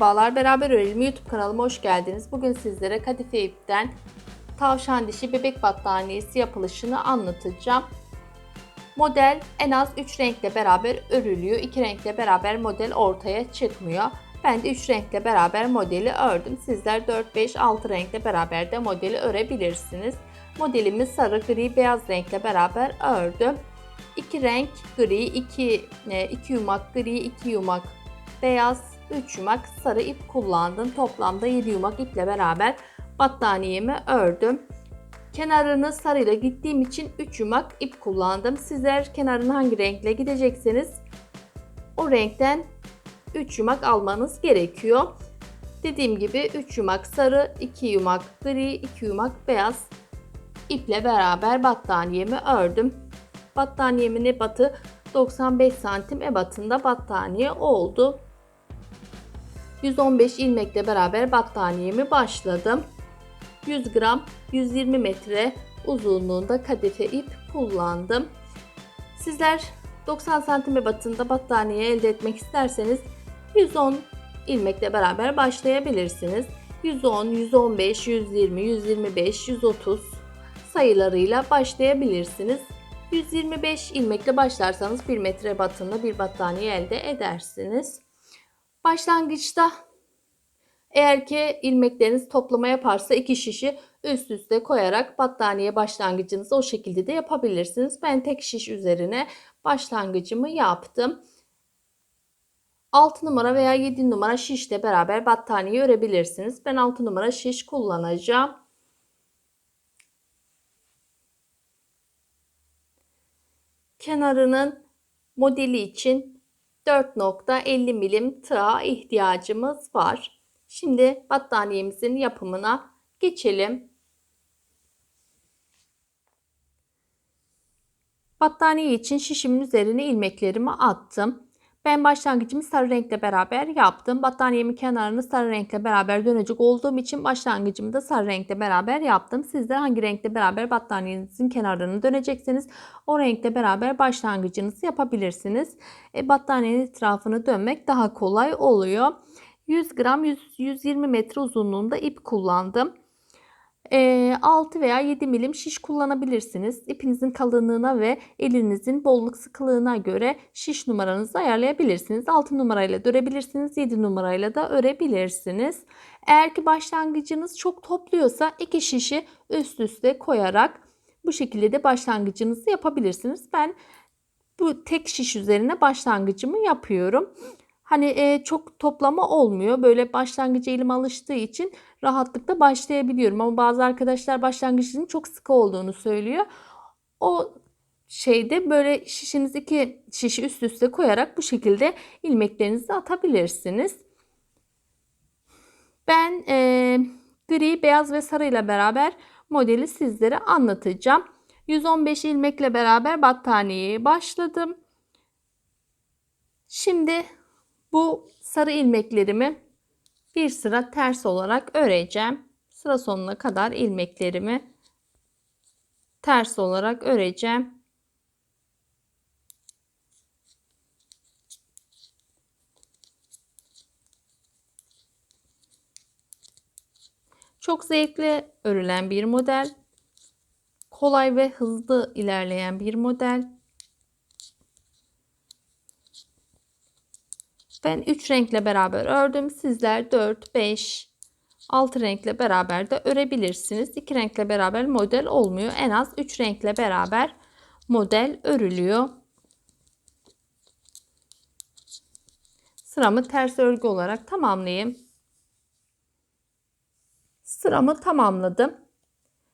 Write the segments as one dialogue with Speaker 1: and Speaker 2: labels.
Speaker 1: Merhabalar, Beraber Örelim YouTube kanalıma hoş geldiniz. Bugün sizlere kadife ipten tavşan dişi bebek battaniyesi yapılışını anlatacağım. Model en az 3 renkle beraber örülüyor. 2 renkle beraber model ortaya çıkmıyor. Ben de 3 renkle beraber modeli ördüm. Sizler 4, 5, 6 renkle beraber de modeli örebilirsiniz. Modelimi sarı, gri, beyaz renkle beraber ördüm. 2 renk gri, 2 2 yumak gri, 2 yumak beyaz, 3 yumak sarı ip kullandım. Toplamda 7 yumak iple beraber battaniyemi ördüm. Kenarını sarıyla gittiğim için 3 yumak ip kullandım. Sizler kenarını hangi renkle gidecekseniz o renkten 3 yumak almanız gerekiyor. Dediğim gibi 3 yumak sarı, 2 yumak gri, 2 yumak beyaz iple beraber battaniyemi ördüm. Battaniyemin ebatı 95 santim ebatında battaniye oldu. 115 ilmekle beraber battaniyemi başladım. 100 gram 120 metre uzunluğunda kadife ip kullandım. Sizler 90 santim ebatında battaniye elde etmek isterseniz 110 ilmekle beraber başlayabilirsiniz. 110, 115, 120, 125, 130 sayılarıyla başlayabilirsiniz. 125 ilmekle başlarsanız 1 metre batında bir battaniye elde edersiniz. Başlangıçta eğer ki ilmekleriniz toplama yaparsa iki şişi üst üste koyarak battaniye başlangıcınızı o şekilde de yapabilirsiniz. Ben tek şiş üzerine başlangıcımı yaptım. 6 numara veya 7 numara şişle beraber battaniye örebilirsiniz. Ben 6 numara şiş kullanacağım. Kenarının modeli için 4.50 milim tığa ihtiyacımız var. Şimdi battaniyemizin yapımına geçelim. Battaniye için şişimin üzerine ilmeklerimi attım. Ben başlangıcımı sarı renkle beraber yaptım. Battaniyemin kenarını sarı renkle beraber dönecek olduğum için başlangıcımı da sarı renkle beraber yaptım. Sizler hangi renkle beraber battaniyenizin kenarını dönecekseniz o renkle beraber başlangıcınızı yapabilirsiniz. E, battaniyenin etrafını dönmek daha kolay oluyor. 100 gram 100, 120 metre uzunluğunda ip kullandım. 6 veya 7 milim şiş kullanabilirsiniz. İpinizin kalınlığına ve elinizin bolluk sıkılığına göre şiş numaranızı ayarlayabilirsiniz. 6 numarayla da örebilirsiniz. 7 numarayla da örebilirsiniz. Eğer ki başlangıcınız çok topluyorsa iki şişi üst üste koyarak bu şekilde de başlangıcınızı yapabilirsiniz. Ben bu tek şiş üzerine başlangıcımı yapıyorum. Hani e, çok toplama olmuyor. Böyle başlangıcı elim alıştığı için rahatlıkla başlayabiliyorum. Ama bazı arkadaşlar başlangıcının çok sıkı olduğunu söylüyor. O şeyde böyle şişiniz iki şişi üst üste koyarak bu şekilde ilmeklerinizi atabilirsiniz. Ben e, gri, beyaz ve sarı ile beraber modeli sizlere anlatacağım. 115 ilmekle beraber battaniyeye başladım. Şimdi bu sarı ilmeklerimi bir sıra ters olarak öreceğim. Sıra sonuna kadar ilmeklerimi ters olarak öreceğim. Çok zevkli örülen bir model. Kolay ve hızlı ilerleyen bir model. Ben 3 renkle beraber ördüm. Sizler 4, 5, 6 renkle beraber de örebilirsiniz. 2 renkle beraber model olmuyor. En az 3 renkle beraber model örülüyor. Sıramı ters örgü olarak tamamlayayım. Sıramı tamamladım.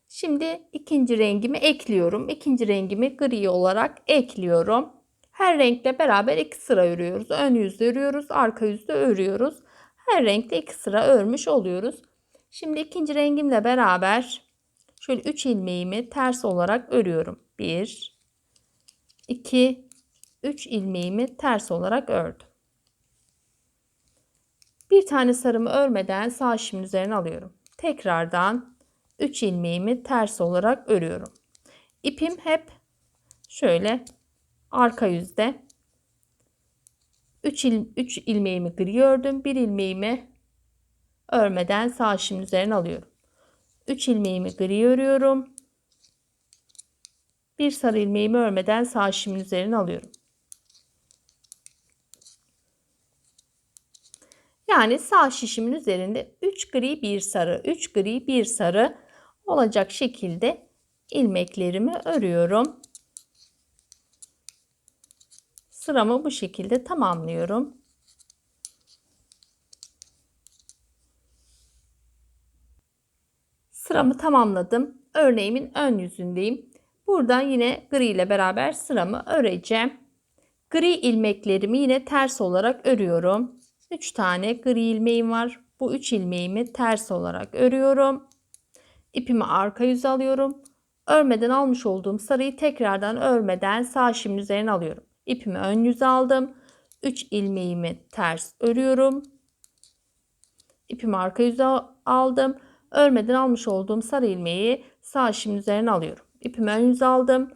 Speaker 1: Şimdi ikinci rengimi ekliyorum. İkinci rengimi gri olarak ekliyorum. Her renkle beraber iki sıra örüyoruz. Ön yüzde örüyoruz, arka yüzde örüyoruz. Her renkte iki sıra örmüş oluyoruz. Şimdi ikinci rengimle beraber şöyle 3 ilmeğimi ters olarak örüyorum. 1 2 3 ilmeğimi ters olarak ördüm. Bir tane sarımı örmeden sağ şimin üzerine alıyorum. Tekrardan 3 ilmeğimi ters olarak örüyorum. İpim hep şöyle arka yüzde 3 il, 3 ilmeğimi gri ördüm. 1 ilmeğimi örmeden sağ şişimin üzerine alıyorum. 3 ilmeğimi gri örüyorum. Bir sarı ilmeğimi örmeden sağ şişimin üzerine alıyorum. Yani sağ şişimin üzerinde 3 gri 1 sarı, 3 gri 1 sarı olacak şekilde ilmeklerimi örüyorum. Sıramı bu şekilde tamamlıyorum. Sıramı tamamladım. Örneğimin ön yüzündeyim. Buradan yine gri ile beraber sıramı öreceğim. Gri ilmeklerimi yine ters olarak örüyorum. 3 tane gri ilmeğim var. Bu 3 ilmeğimi ters olarak örüyorum. İpimi arka yüze alıyorum. Örmeden almış olduğum sarıyı tekrardan örmeden sağ şimin üzerine alıyorum. İpimi ön yüze aldım. 3 ilmeğimi ters örüyorum. İpimi arka yüze aldım. Örmeden almış olduğum sarı ilmeği sağ şimin üzerine alıyorum. İpimi ön yüze aldım.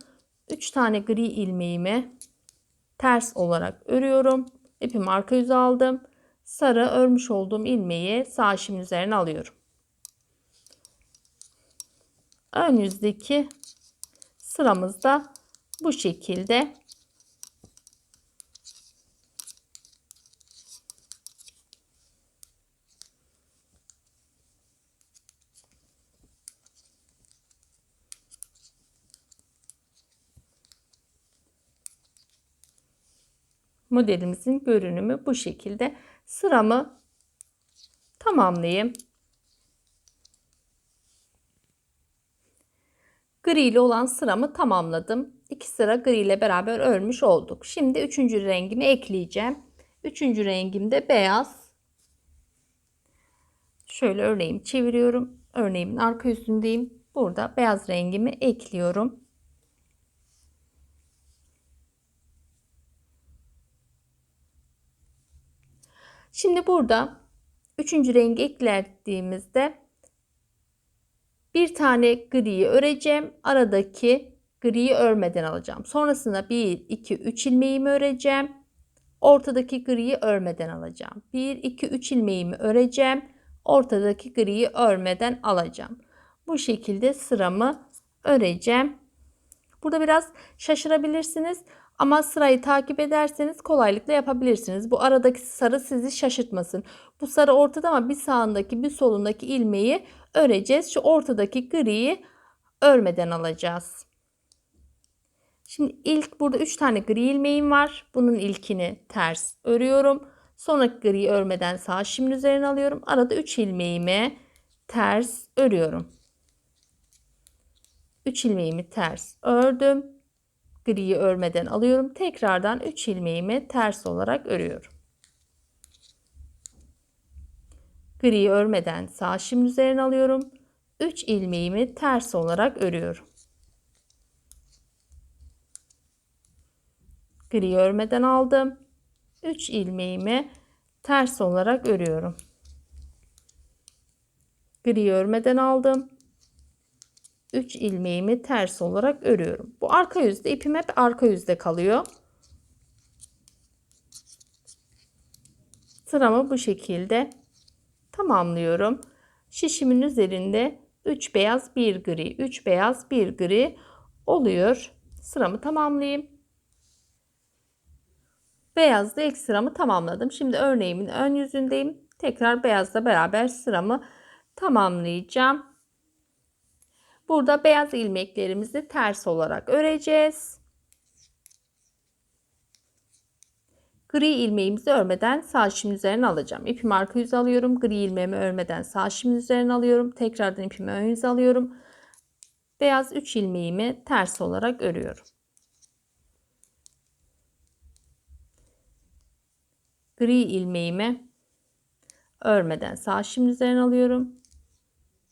Speaker 1: 3 tane gri ilmeğimi ters olarak örüyorum. İpimi arka yüze aldım. Sarı örmüş olduğum ilmeği sağ şimin üzerine alıyorum. Ön yüzdeki sıramızda bu şekilde modelimizin görünümü bu şekilde. Sıramı tamamlayayım. Gri ile olan sıramı tamamladım. İki sıra gri ile beraber örmüş olduk. Şimdi üçüncü rengimi ekleyeceğim. Üçüncü rengim de beyaz. Şöyle örneğimi çeviriyorum. Örneğimin arka yüzündeyim. Burada beyaz rengimi ekliyorum. Şimdi burada üçüncü rengi eklediğimizde bir tane griyi öreceğim. Aradaki griyi örmeden alacağım. Sonrasında 1, 2, 3 ilmeğimi öreceğim. Ortadaki griyi örmeden alacağım. 1, 2, 3 ilmeğimi öreceğim. Ortadaki griyi örmeden alacağım. Bu şekilde sıramı öreceğim. Burada biraz şaşırabilirsiniz. Ama sırayı takip ederseniz kolaylıkla yapabilirsiniz. Bu aradaki sarı sizi şaşırtmasın. Bu sarı ortada ama bir sağındaki bir solundaki ilmeği öreceğiz. Şu ortadaki griyi örmeden alacağız. Şimdi ilk burada 3 tane gri ilmeğim var. Bunun ilkini ters örüyorum. Sonraki griyi örmeden sağ şimin üzerine alıyorum. Arada 3 ilmeğimi ters örüyorum. 3 ilmeğimi ters ördüm griyi örmeden alıyorum. Tekrardan 3 ilmeğimi ters olarak örüyorum. Griyi örmeden sağ şimin üzerine alıyorum. 3 ilmeğimi ters olarak örüyorum. Griyi örmeden aldım. 3 ilmeğimi ters olarak örüyorum. Gri örmeden aldım. 3 ilmeğimi ters olarak örüyorum. Bu arka yüzde ipim hep arka yüzde kalıyor. Sıramı bu şekilde tamamlıyorum. Şişimin üzerinde 3 beyaz 1 gri 3 beyaz 1 gri oluyor. Sıramı tamamlayayım. Beyazda ilk sıramı tamamladım. Şimdi örneğimin ön yüzündeyim. Tekrar beyazla beraber sıramı tamamlayacağım. Burada beyaz ilmeklerimizi ters olarak öreceğiz. Gri ilmeğimizi örmeden sağ şimin üzerine alacağım. İpimi arka yüze alıyorum. Gri ilmeğimi örmeden sağ şimin üzerine alıyorum. Tekrardan ipimi ön yüze alıyorum. Beyaz 3 ilmeğimi ters olarak örüyorum. Gri ilmeğimi örmeden sağ şimin üzerine alıyorum.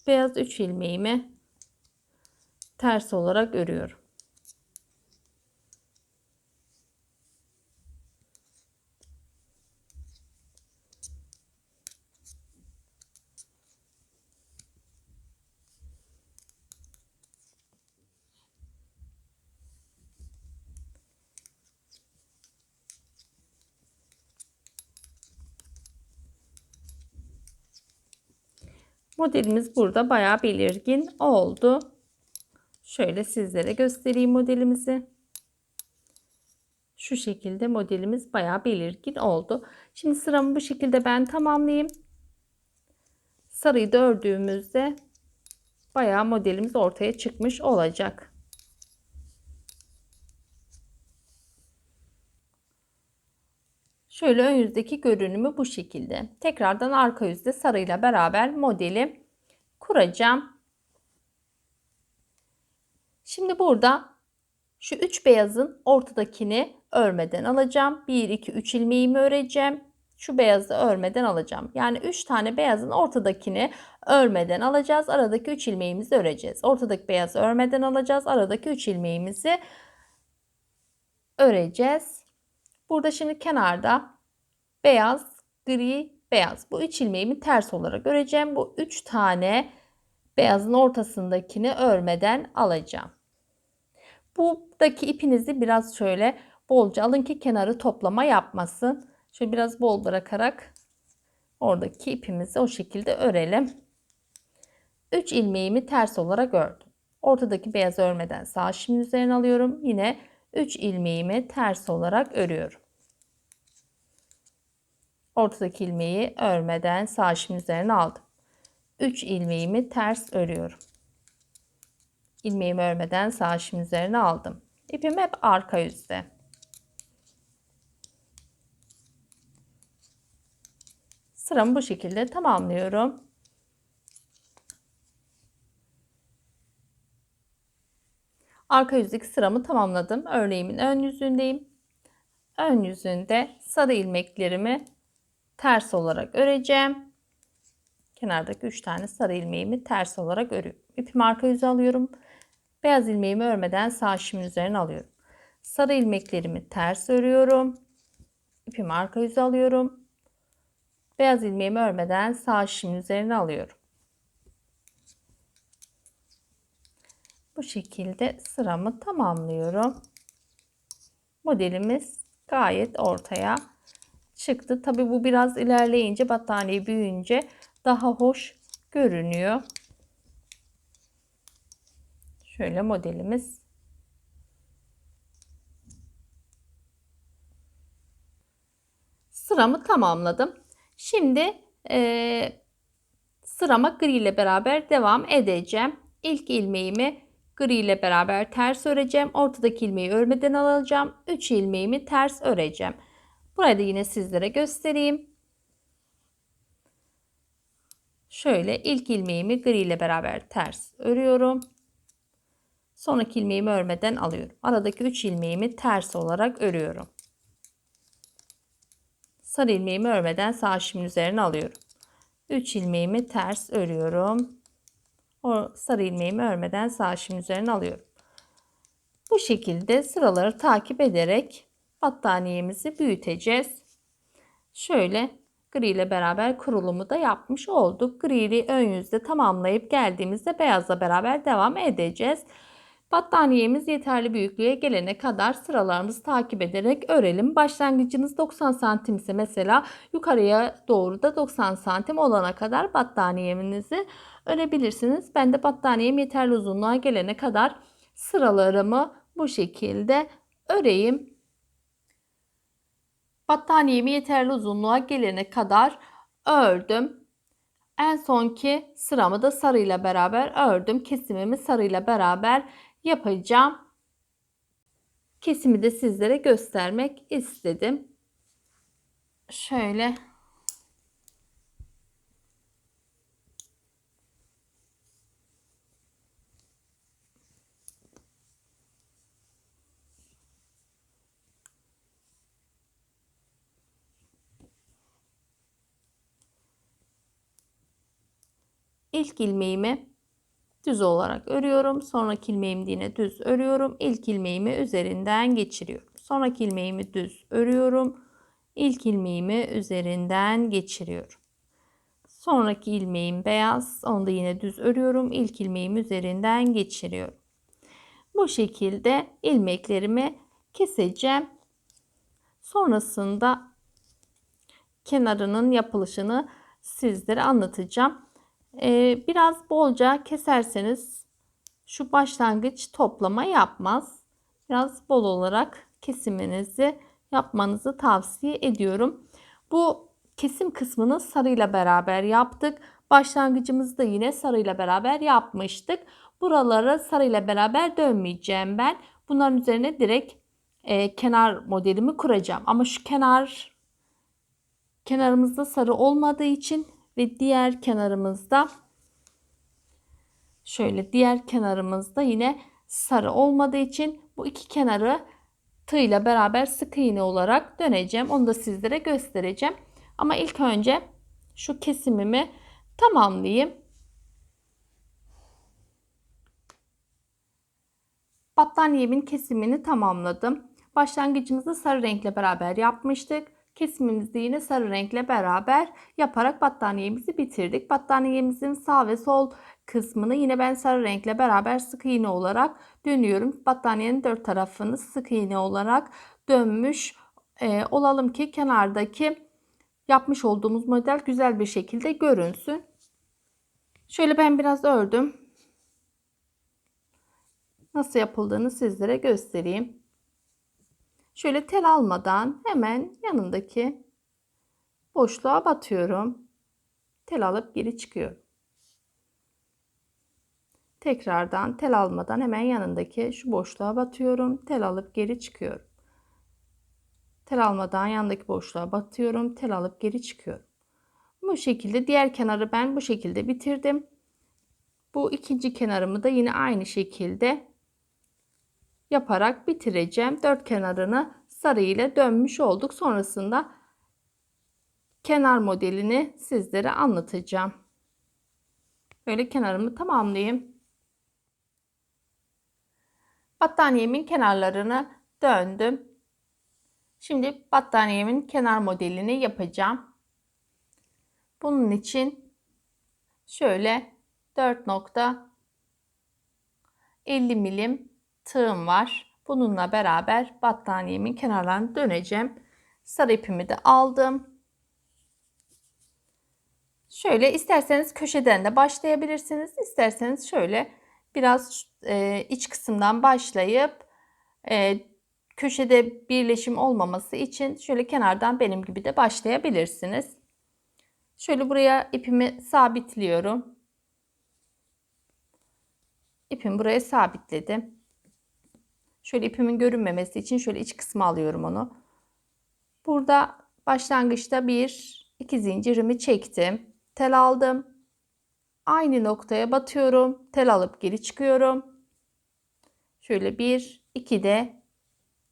Speaker 1: Beyaz 3 ilmeğimi ters olarak örüyorum. Modelimiz burada bayağı belirgin oldu. Şöyle sizlere göstereyim modelimizi. Şu şekilde modelimiz bayağı belirgin oldu. Şimdi sıramı bu şekilde ben tamamlayayım. Sarıyı da ördüğümüzde bayağı modelimiz ortaya çıkmış olacak. Şöyle ön yüzdeki görünümü bu şekilde. Tekrardan arka yüzde sarıyla beraber modeli kuracağım. Şimdi burada şu üç beyazın ortadakini örmeden alacağım. 1, 2, 3 ilmeğimi öreceğim. Şu beyazı örmeden alacağım. Yani 3 tane beyazın ortadakini örmeden alacağız. Aradaki 3 ilmeğimizi öreceğiz. Ortadaki beyazı örmeden alacağız. Aradaki 3 ilmeğimizi öreceğiz. Burada şimdi kenarda beyaz, gri, beyaz. Bu 3 ilmeğimi ters olarak öreceğim. Bu 3 tane beyazın ortasındakini örmeden alacağım. Buradaki ipinizi biraz şöyle bolca alın ki kenarı toplama yapmasın. Şöyle biraz bol bırakarak oradaki ipimizi o şekilde örelim. 3 ilmeğimi ters olarak ördüm. Ortadaki beyaz örmeden sağ şimin üzerine alıyorum. Yine 3 ilmeğimi ters olarak örüyorum. Ortadaki ilmeği örmeden sağ şimin üzerine aldım. 3 ilmeğimi ters örüyorum. İlmeğimi örmeden sağ şimin üzerine aldım. İpim hep arka yüzde. Sıramı bu şekilde tamamlıyorum. Arka yüzdeki sıramı tamamladım. Örneğimin ön yüzündeyim. Ön yüzünde sarı ilmeklerimi ters olarak öreceğim. Kenardaki 3 tane sarı ilmeğimi ters olarak örüyorum. İpimi arka yüze alıyorum. Beyaz ilmeğimi örmeden sağ şimin üzerine alıyorum. Sarı ilmeklerimi ters örüyorum. İpimi arka yüze alıyorum. Beyaz ilmeğimi örmeden sağ şimin üzerine alıyorum. Bu şekilde sıramı tamamlıyorum. Modelimiz gayet ortaya çıktı. Tabi bu biraz ilerleyince battaniye büyüyünce daha hoş görünüyor. Şöyle modelimiz. Sıramı tamamladım. Şimdi e, sırama gri ile beraber devam edeceğim. İlk ilmeğimi gri ile beraber ters öreceğim. Ortadaki ilmeği örmeden alacağım. 3 ilmeğimi ters öreceğim. Burayı da yine sizlere göstereyim. Şöyle ilk ilmeğimi gri ile beraber ters örüyorum. Sonraki ilmeğimi örmeden alıyorum. Aradaki 3 ilmeğimi ters olarak örüyorum. Sarı ilmeğimi örmeden sağ şimin üzerine alıyorum. 3 ilmeğimi ters örüyorum. O sarı ilmeğimi örmeden sağ şimin üzerine alıyorum. Bu şekilde sıraları takip ederek battaniyemizi büyüteceğiz. Şöyle gri ile beraber kurulumu da yapmış olduk. Gri'yi ön yüzde tamamlayıp geldiğimizde beyazla beraber devam edeceğiz. Battaniyemiz yeterli büyüklüğe gelene kadar sıralarımızı takip ederek örelim. Başlangıcınız 90 santim ise mesela yukarıya doğru da 90 santim olana kadar battaniyenizi örebilirsiniz. Ben de battaniyem yeterli uzunluğa gelene kadar sıralarımı bu şekilde öreyim. Battaniyemi yeterli uzunluğa gelene kadar ördüm. En sonki sıramı da sarıyla beraber ördüm. Kesimimi sarıyla beraber yapacağım. Kesimi de sizlere göstermek istedim. Şöyle ilk ilmeğimi düz olarak örüyorum. Sonraki ilmeğimi yine düz örüyorum. İlk ilmeğimi üzerinden geçiriyorum. Sonraki ilmeğimi düz örüyorum. İlk ilmeğimi üzerinden geçiriyorum. Sonraki ilmeğim beyaz. Onu da yine düz örüyorum. İlk ilmeğimi üzerinden geçiriyorum. Bu şekilde ilmeklerimi keseceğim. Sonrasında kenarının yapılışını sizlere anlatacağım. Ee, biraz bolca keserseniz şu başlangıç toplama yapmaz. Biraz bol olarak kesiminizi yapmanızı tavsiye ediyorum. Bu kesim kısmını sarıyla beraber yaptık. Başlangıcımızı da yine sarıyla beraber yapmıştık. Buraları sarıyla beraber dönmeyeceğim ben. Bunların üzerine direkt e, kenar modelimi kuracağım. Ama şu kenar kenarımızda sarı olmadığı için ve diğer kenarımızda şöyle diğer kenarımızda yine sarı olmadığı için bu iki kenarı tığ ile beraber sık iğne olarak döneceğim. Onu da sizlere göstereceğim. Ama ilk önce şu kesimimi tamamlayayım. Battaniyemin kesimini tamamladım. Başlangıcımızda sarı renkle beraber yapmıştık. Kesimimizi yine sarı renkle beraber yaparak battaniyemizi bitirdik. Battaniyemizin sağ ve sol kısmını yine ben sarı renkle beraber sık iğne olarak dönüyorum. Battaniyenin dört tarafını sık iğne olarak dönmüş e, olalım ki kenardaki yapmış olduğumuz model güzel bir şekilde görünsün. Şöyle ben biraz ördüm. Nasıl yapıldığını sizlere göstereyim. Şöyle tel almadan hemen yanındaki boşluğa batıyorum. Tel alıp geri çıkıyorum. Tekrardan tel almadan hemen yanındaki şu boşluğa batıyorum. Tel alıp geri çıkıyorum. Tel almadan yanındaki boşluğa batıyorum. Tel alıp geri çıkıyorum. Bu şekilde diğer kenarı ben bu şekilde bitirdim. Bu ikinci kenarımı da yine aynı şekilde yaparak bitireceğim. Dört kenarını sarı ile dönmüş olduk. Sonrasında kenar modelini sizlere anlatacağım. Böyle kenarımı tamamlayayım. Battaniyemin kenarlarını döndüm. Şimdi battaniyemin kenar modelini yapacağım. Bunun için şöyle 4.50 milim tığım var. Bununla beraber battaniyemin kenarlarını döneceğim. Sarı ipimi de aldım. Şöyle isterseniz köşeden de başlayabilirsiniz. İsterseniz şöyle biraz e, iç kısımdan başlayıp e, köşede birleşim olmaması için şöyle kenardan benim gibi de başlayabilirsiniz. Şöyle buraya ipimi sabitliyorum. İpimi buraya sabitledim. Şöyle ipimin görünmemesi için şöyle iç kısmı alıyorum onu. Burada başlangıçta bir iki zincirimi çektim. Tel aldım. Aynı noktaya batıyorum. Tel alıp geri çıkıyorum. Şöyle bir iki de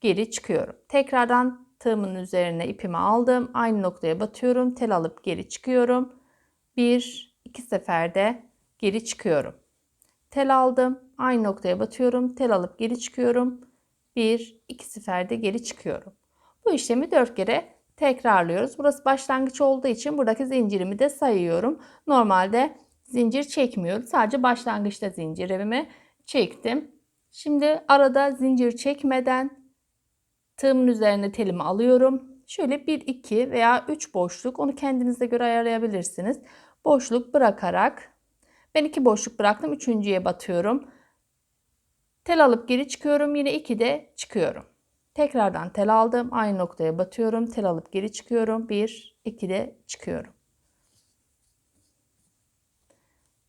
Speaker 1: geri çıkıyorum. Tekrardan tığımın üzerine ipimi aldım. Aynı noktaya batıyorum. Tel alıp geri çıkıyorum. Bir iki seferde geri çıkıyorum. Tel aldım. Aynı noktaya batıyorum. Tel alıp geri çıkıyorum. Bir iki seferde geri çıkıyorum. Bu işlemi dört kere tekrarlıyoruz. Burası başlangıç olduğu için buradaki zincirimi de sayıyorum. Normalde zincir çekmiyorum. Sadece başlangıçta zincirimi çektim. Şimdi arada zincir çekmeden tığımın üzerine telimi alıyorum. Şöyle 1, 2 veya 3 boşluk onu kendinize göre ayarlayabilirsiniz. Boşluk bırakarak ben 2 boşluk bıraktım. Üçüncüye batıyorum. Tel alıp geri çıkıyorum. Yine 2 de çıkıyorum. Tekrardan tel aldım. Aynı noktaya batıyorum. Tel alıp geri çıkıyorum. 1, 2 de çıkıyorum.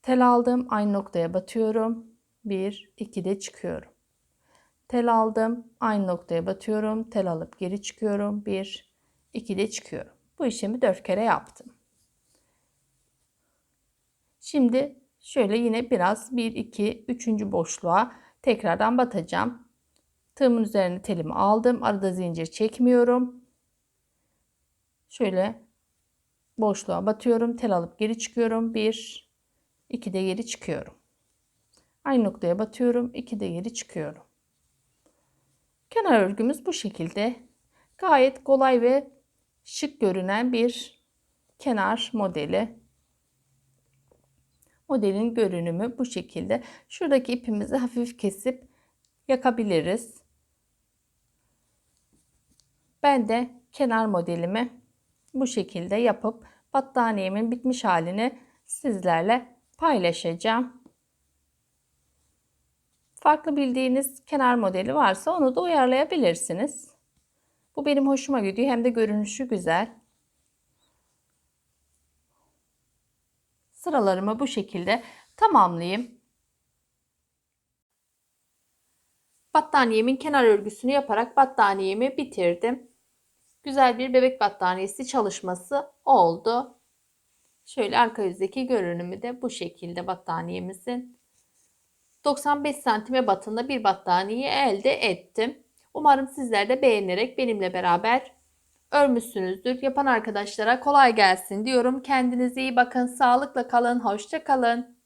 Speaker 1: Tel aldım. Aynı noktaya batıyorum. 1, 2 de çıkıyorum. Tel aldım. Aynı noktaya batıyorum. Tel alıp geri çıkıyorum. 1, 2 de çıkıyorum. Bu işlemi 4 kere yaptım. Şimdi şöyle yine biraz 1, 2, 3. boşluğa tekrardan batacağım. Tığımın üzerine telimi aldım. Arada zincir çekmiyorum. Şöyle boşluğa batıyorum. Tel alıp geri çıkıyorum. 1, 2 de geri çıkıyorum. Aynı noktaya batıyorum. 2 de geri çıkıyorum. Kenar örgümüz bu şekilde. Gayet kolay ve şık görünen bir kenar modeli. Modelin görünümü bu şekilde. Şuradaki ipimizi hafif kesip yakabiliriz. Ben de kenar modelimi bu şekilde yapıp battaniyemin bitmiş halini sizlerle paylaşacağım. Farklı bildiğiniz kenar modeli varsa onu da uyarlayabilirsiniz. Bu benim hoşuma gidiyor hem de görünüşü güzel. Sıralarımı bu şekilde tamamlayayım. Battaniyemin kenar örgüsünü yaparak battaniyemi bitirdim. Güzel bir bebek battaniyesi çalışması oldu. Şöyle arka yüzdeki görünümü de bu şekilde battaniyemizin. 95 santime batında bir battaniye elde ettim. Umarım sizler de beğenerek benimle beraber örmüşsünüzdür. Yapan arkadaşlara kolay gelsin diyorum. Kendinize iyi bakın. Sağlıkla kalın. Hoşça kalın.